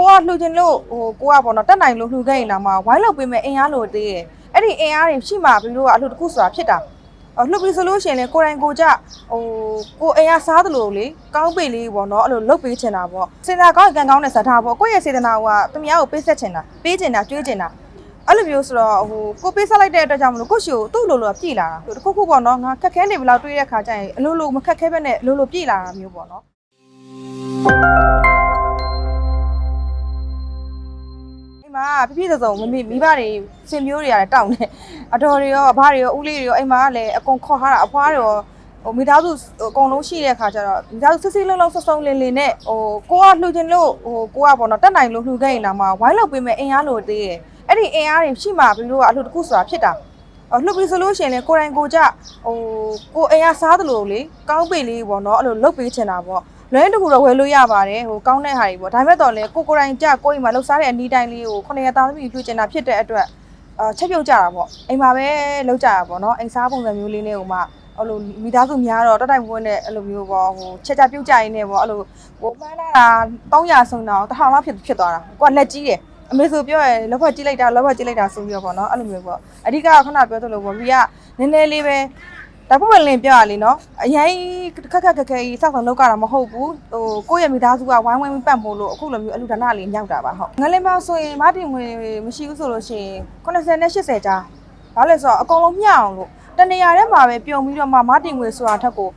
ကိုကလှူခြင်းလို့ဟိုကိုကပေါ့နော်တက်နိုင်လို့လှူခဲ့ရင်တော့မှဝိုင်းလောက်ပေးမဲ့အင်အားလို့သေးတယ်အဲ့ဒီအင်အားတွေရှိမှပြီးတော့အလှူတစ်ခုဆိုတာဖြစ်တာအော်လှူပြီးဆိုလို့ရှိရင်လေကိုယ်တိုင်ကိုကြဟိုကိုအင်အားစားသလိုလေကောင်းပေလေးပေါ့နော်အဲ့လိုလုတ်ပေးချင်တာပေါ့စေတနာကောင်းရင်ကံကောင်းတဲ့ဇာတာပေါ့ကိုယ့်ရဲ့စေတနာကသူများကိုပေးဆက်ချင်တာပေးချင်တာကျွေးချင်တာအဲ့လိုမျိုးဆိုတော့ဟိုကိုပေးဆက်လိုက်တဲ့အတွက်ကြောင့်မလို့ကိုရှိကိုသူ့လိုလိုပြည့်လာတာတခုခုပေါ့နော်ငါခက်ခဲနေဘလောက်တွေးတဲ့ခါကျရင်အလိုလိုမခက်ခဲပဲနဲ့အလိုလိုပြည့်လာတာမျိုးပေါ့နော် ပြပြစုံစုံမမေမိဘတွေစင်မျိုးတွေရတယ်တောင်းတယ်အတော်တွေရောအဖားတွေရောဦးလေးတွေရောအိမ်မှာကလည်းအကုန်ခေါ်ထားတာအဖွားတွေရောဟိုမိသားစုအကုန်လုံးရှိတဲ့ခါကျတော့မိသားစုစစ်စစ်လုံးလုံးစုံစုံလင်းလင်းနဲ့ဟိုကိုကလှူခြင်းလို့ဟိုကိုကပေါ့နော်တက်နိုင်လို့လှူခဲ့ရင်တော့မှဝိုင်းလောက်ပေးမဲ့အင်အားလို့သေးတယ်အဲ့ဒီအင်အားတွေရှိမှပြီးတော့အလှူတစ်ခုဆိုတာဖြစ်တာဟိုလှုပ်ပြီးဆိုလို့ရှိရင်လေကိုယ်တိုင်ကိုကြဟိုကိုအင်အားစားသလိုလေကောင်းပေလေးပေါ့နော်အဲ့လိုလှုပ်ပေးချင်တာပေါ့ လွဲတကူတော့ဝယ်လို့ရပါတယ်ဟိုကောင်းတဲ့ဟာတွေပေါ့ဒါပေမဲ့တော့လေကိုကိုယ်တိုင်ကြကိုယ့်အိမ်မှာလှုပ်ရှားတဲ့အနီးတိုင်းလေးကိုခုနှစ်ရက်သားသမီးပြုတ်ချင်တာဖြစ်တဲ့အတွက်အာချက်ပြုတ်ကြတာပေါ့အိမ်မှာပဲလှုပ်ကြတာပေါ့နော်အိမ်စားပုံစံမျိုးလေးနဲ့ဟိုမှအဲ့လိုမိသားစုများတော့တက်တိုင်ဝန်းနဲ့အဲ့လိုမျိုးပေါ့ဟိုချက်ချပြုတ်ကြရင်းနဲ့ပေါ့အဲ့လိုဟိုမှန်းလာတာ300ဆုံးတော့1000လောက်ဖြစ်ဖြစ်သွားတာကိုကလက်ကြီးတယ်အမေဆိုပြောရလက်ဖက်ကြည့်လိုက်တာလက်ဖက်ကြည့်လိုက်တာဆိုပြီးတော့ပေါ့နော်အဲ့လိုမျိုးပေါ့အဓိကကခဏပြောသလိုပေါ့မိကနည်းနည်းလေးပဲ ဒါပုံမှန်လင်းပြောရလေနော်အရင်ခက်ခက်ခက်ခဲကြီးစောက်ဆောင်လောက်ကြတာမဟုတ်ဘူးဟိုကိုယ့်ရဲ့မိသားစုကဝိုင်းဝိုင်းပတ်ဖို့လို့အခုလိုမျိုးအလူဒါနလေးညောက်တာပါဟုတ်ငလင်းမဆိုရင်မတင်ဝင်မရှိဘူးဆိုလို့ရှိရင်80နဲ့80ကြားဘာလဲဆိုတော့အကုန်လုံးမျှအောင်လို့တနေရာထဲမှာပဲပြုံပြီးတော့မှမတင်ဝင်ဆိုတာထက်ကို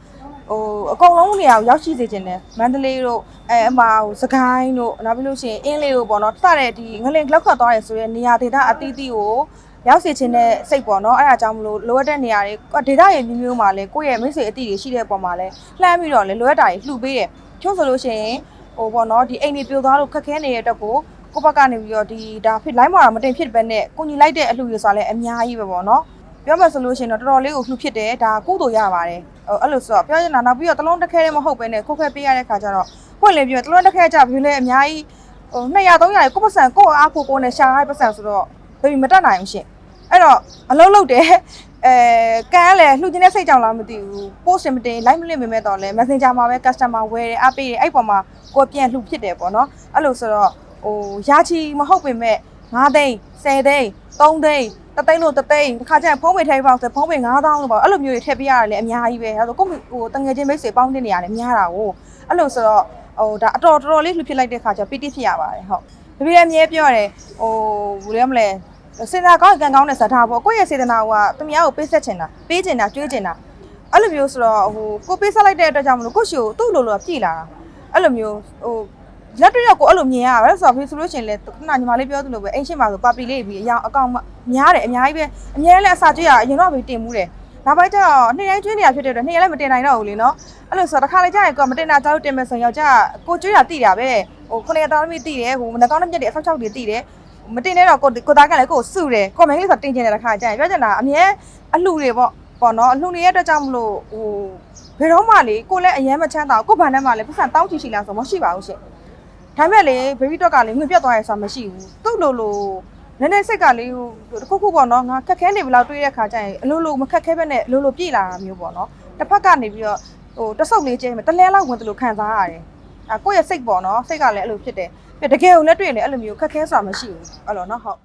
ဟိုအကုန်လုံးနေရာကိုရောက်ရှိစေခြင်းနဲ့မန္တလေးတို့အဲအမဟိုစကိုင်းတို့နောက်ပြီးလို့ရှိရင်အင်းလေးတို့ပေါ့နော်စတဲ့ဒီငလင်းလောက်ခတ်သွားရဲဆိုရဲနေရာဒေသအသီးသီးကို ရောက်စေခြင်းနဲ့စိတ်ပေါ့နော်အဲ့ဒါကြောင့်မလို့လိုအပ်တဲ့နေရာတွေဒေတာရဲ့မျိုးမျိုးမှာလဲကိုယ့်ရဲ့မိတ်ဆွေအတိတွေရှိတဲ့ပုံမှာလဲလှမ်းပြီးတော့လဲလိုအပ်တာတွေလှူပေးတယ်ချို့ဆိုလို့ရှိရင်ဟိုပေါ့နော်ဒီအိမ်တွေပြိုသွားလို့ခက်ခဲနေတဲ့အတွက်ကိုကိုယ့်ဘက်ကနေပြီးတော့ဒီဒါဖြစ်လိုင်းမှာတော့မတင်ဖြစ်ပဲနဲ့ကိုညီလိုက်တဲ့အလှူတွေဆိုတာလဲအများကြီးပဲပေါ့နော်ပြောမှဆိုလို့ရှိရင်တော့တော်တော်လေးကိုလှူဖြစ်တယ်ဒါကုသိုလ်ရပါတယ်ဟိုအဲ့လိုဆိုတော့ပြောချင်တာနောက်ပြီးတော့တလုံးတစ်ခဲတည်းမဟုတ်ပဲနဲ့ခုတ်ခဲပေးရတဲ့ခါကျတော့ပွင့်လင်းပြီးတော့တလုံးတစ်ခဲကြပြီလဲအများကြီးဟို200 300ကိုယ့်ပတ်စံကိုယ့်အားကိုကိုယ်နဲ့ရှာရတဲ့ပတ်စံဆိုတော့ဘယ်မတတ်နိုင်ဘူးရှင် အဲ့တော့အလုံးလုံးတယ်အဲကန်းလဲလှူခြင်းတဲ့စိတ်ကြောင့်လားမသိဘူး post မတင် live မလင့်မိမဲ့တော့လဲ messenger မှာပဲ customer ဝယ်တယ်အပေးတယ်အဲ့ပေါ်မှာကိုယ်ပြန်လှူဖြစ်တယ်ပေါ့နော်အဲ့လိုဆိုတော့ဟိုရာချီမဟုတ်ပေမဲ့9သိန်း10သိန်း3သိန်းတသိန်းလို့တသိန်းတစ်ခါကျရင်ဖုံးပေထဲပေါက်ဆိုဖုံးပေ9000လို့ပေါ့အဲ့လိုမျိုးတွေထည့်ပေးရတယ်လေအများကြီးပဲအဲ့ဒါဆိုကိုယ့်ဟိုတငယ်ချင်းမိတ်ဆွေပေါင်းတင်နေရတယ်များတာကိုအဲ့လိုဆိုတော့ဟိုဒါအတော်တော်တော်လေးလှူဖြစ်လိုက်တဲ့ခါကျပီတိဖြစ်ရပါတယ်ဟုတ်တပည့်အမြဲပြောရတယ်ဟိုဘယ်လိုလဲမလဲ စေတနာကောင်းရင်ကံကောင်းတဲ့ဇာတာပေါ့ကိုယ့်ရဲ့စေတနာကသူများကိုပေးဆက်ချင်တာပေးချင်တာကျွေးချင်တာအဲ့လိုမျိုးဆိုတော့ဟိုကိုပေးဆက်လိုက်တဲ့အတွက်ကြောင့်မလို့ကိုယ့်ရှိကိုသူ့လိုလိုပြည့်လာတာအဲ့လိုမျိုးဟိုလက်တွေ့ရောက်ကိုအဲ့လိုမြင်ရတာပဲဆိုတော့ဖေးဆိုလို့ရှိရင်လေခုနညီမလေးပြောသလိုပဲအိမ်ရှိမှာဆိုပါပီလေးပြီးအရောင်အကောင်များတယ်အများကြီးပဲအများကြီးလည်းအစာကျွေးရအရင်တော့ပဲတင်မှုတယ်နောက်ပိုင်းကျတော့နေ့တိုင်းကျွေးနေရဖြစ်တဲ့အတွက်နေ့ရက်လည်းမတင်နိုင်တော့ဘူးလေနော်အဲ့လိုဆိုတော့တစ်ခါလေကြာရင်ကိုမတင်တာကြောက်တင်မယ်ဆိုရင်ယောက်ျားကိုကျွေးတာတိတာပဲဟိုခုနှစ်သားသမီးတိတယ်ဟိုနှကောင်းနှမျက်တွေအဆောက်အအုံတွေတိတယ် မတင်တဲ့တော့ကိုကိုသားကလည်းကိုကိုစုတယ်ကွန်မန့်လေးဆိုတင်ချင်တဲ့တစ်ခါကြာရင်ပြောချင်တာအမြဲအလှတွေပေါ့ပေါ့နော်အလှတွေရဲ့အတွက်ကြောင့်မလို့ဟိုဘယ်တော့မှလေကိုလည်းအရင်မချမ်းသာကိုဗန်ထဲမှာလည်းပတ်စံတောင်းချီရှိလားဆိုမရှိပါဘူးရှင်ဒါပေမဲ့လေဘေဘီတော့ကလည်းငွေပြတ်သွားရဲဆိုတာမရှိဘူးသူ့လိုလိုနည်းနည်းစိတ်ကလေးဟိုတစ်ခုခုပေါ့နော်ငါခက်ခဲနေဘလောက်တွေးတဲ့ခါကျရင်အလိုလိုမခက်ခဲပဲနဲ့အလိုလိုပြည့်လာတာမျိုးပေါ့နော်တစ်ဖက်ကနေပြီးတော့ဟိုတဆုပ်လေးကျင်းတလဲလောက်ဝင်တယ်လို့ခံစားရတယ်အဲကိုယ့်ရဲ့စိတ်ပေါ့နော်စိတ်ကလည်းအဲ့လိုဖြစ်တယ်ပြ တကယ်ကိုလက်တွေ့နေအဲ့လိုမျိုးခက်ခဲဆိုတာမရှိဘူးအဲ့လိုနော်ဟုတ်